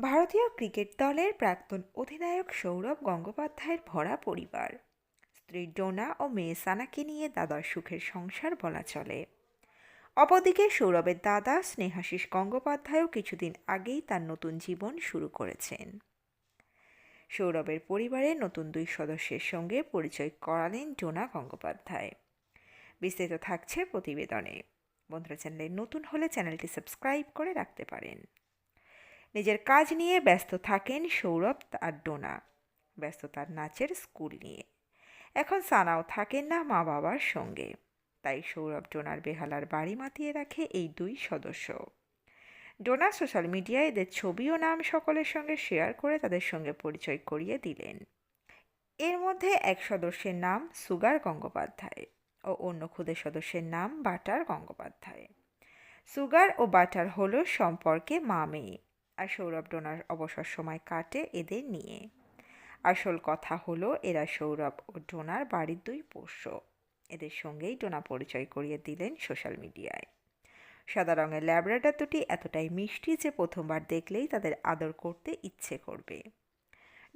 ভারতীয় ক্রিকেট দলের প্রাক্তন অধিনায়ক সৌরভ গঙ্গোপাধ্যায়ের ভরা পরিবার। স্ত্রী ডোনা ও মেয়ে সানাকে নিয়ে দাদার সুখের সংসার বলা চলে। অপরদিকে সৌরভের দাদা স্নেহাশিস গঙ্গোপাধ্যায়ও কিছুদিন আগেই তার নতুন জীবন শুরু করেছেন। সৌরভের পরিবারের নতুন দুই সদস্যের সঙ্গে পরিচয় করালেন ডোনা গঙ্গোপাধ্যায়। বিস্তারিত থাকছে প্রতিবেদনে। বন্ধুরা, চ্যানেলে নতুন হলে চ্যানেলটি সাবস্ক্রাইব করে রাখতে পারেন। নিজের কাজ নিয়ে ব্যস্ত থাকেন সৌরভ আর ডোনা। ব্যস্ত তার নাচের স্কুল নিয়ে। এখন সানাও থাকেন না মা বাবার সঙ্গে। তাই সৌরভ ডোনার বেহালার বাড়ি মাতিয়ে রাখে এই দুই সদস্য। ডোনা সোশ্যাল মিডিয়ায় এদের ছবি ও নাম সকলের সঙ্গে শেয়ার করে তাদের সঙ্গে পরিচয় করিয়ে দিলেন। এর মধ্যে এক সদস্যের নাম সুগার গঙ্গোপাধ্যায় ও অন্য ক্ষুদে সদস্যের নাম বাটার গঙ্গোপাধ্যায়। সুগার ও বাটার হলো সম্পর্কে মা মেয়ে আর সৌরভ ডোনার অবসর সময় কাটে এদের নিয়ে। আসল কথা হলো, এরা সৌরভ ও ডোনার বাড়ির দুই পোষ্য। এদের সঙ্গেই ডোনা পরিচয় করিয়ে দিলেন সোশ্যাল মিডিয়ায়। সাদা রঙের ল্যাবরেটর দুটি এতটাই মিষ্টি যে প্রথমবার দেখলেই তাদের আদর করতে ইচ্ছে করবে।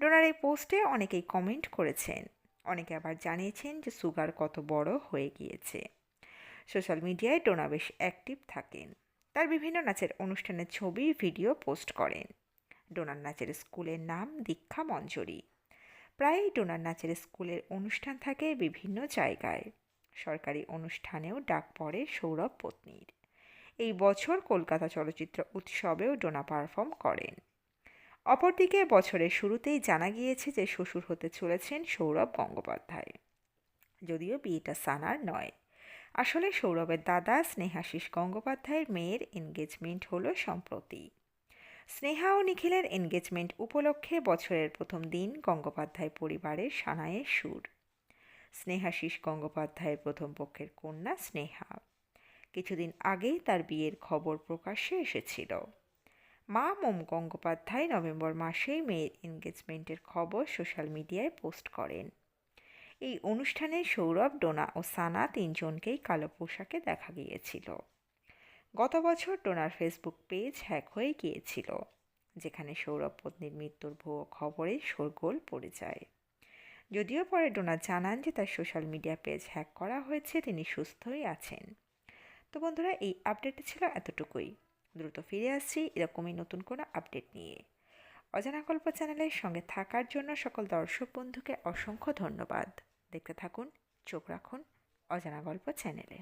ডোনার এই পোস্টে অনেকেই কমেন্ট করেছেন, অনেকে আবার জানিয়েছেন যে সুগার কত বড় হয়ে গিয়েছে। সোশ্যাল মিডিয়ায় ডোনা বেশ অ্যাক্টিভ থাকেন। তার বিভিন্ন নাচের অনুষ্ঠানের ছবি, ভিডিও পোস্ট করেন। ডোনার নাচের স্কুলের নাম দীক্ষা মঞ্জরি। প্রায়ই ডোনার নাচের স্কুলের অনুষ্ঠান থাকে বিভিন্ন জায়গায়। সরকারি অনুষ্ঠানেও ডাক পড়ে সৌরভ পত্নীর। এই বছর কলকাতা চলচ্চিত্র উৎসবেও ডোনা পারফর্ম করেন। অপরদিকে বছরের শুরুতেই জানা গিয়েছে যে শ্বশুর হতে চলেছেন সৌরভ গঙ্গোপাধ্যায়। যদিও বিয়েটা সানার নয়। আসলে সৌরভের দাদা স্নেহাশিস গঙ্গোপাধ্যায়ের মেয়ের এনগেজমেন্ট হলো সম্প্রতি। স্নেহা ও নিখিলের এনগেজমেন্ট উপলক্ষে বছরের প্রথম দিন গঙ্গোপাধ্যায় পরিবারের সানায়ের সুর। স্নেহাশিস গঙ্গোপাধ্যায়ের প্রথম পক্ষের কন্যা স্নেহা। কিছুদিন আগেই তার বিয়ের খবর প্রকাশ্যে এসেছিল। মা মোম গঙ্গোপাধ্যায় নভেম্বর মাসেই মেয়ের এনগেজমেন্টের খবর সোশ্যাল মিডিয়ায় পোস্ট করেন। এই অনুষ্ঠানে সৌরভ, ডোনা ও সানা তিনজনকেই কালো পোশাকে দেখা গিয়েছিল। গত বছর ডোনার ফেসবুক পেজ হ্যাক হয়ে গিয়েছিল, যেখানে সৌরভ পত্নীর মৃত্যুর ভুয়ো খবরে শোরগোল পড়ে যায়। যদিও পরে ডোনা জানান যে তার সোশ্যাল মিডিয়া পেজ হ্যাক করা হয়েছে, তিনি সুস্থই আছেন। তো বন্ধুরা, এই আপডেটটি ছিল এতটুকুই। দ্রুত ফিরে আসছি এরকমই নতুন কোনো আপডেট নিয়ে। অজানা গল্প চ্যানেলের সঙ্গে থাকার জন্য সকল দর্শক বন্ধুকে অসংখ্য ধন্যবাদ। দেখতে থাকুন চোখ রাখুন অজানা গল্প চ্যানেলে।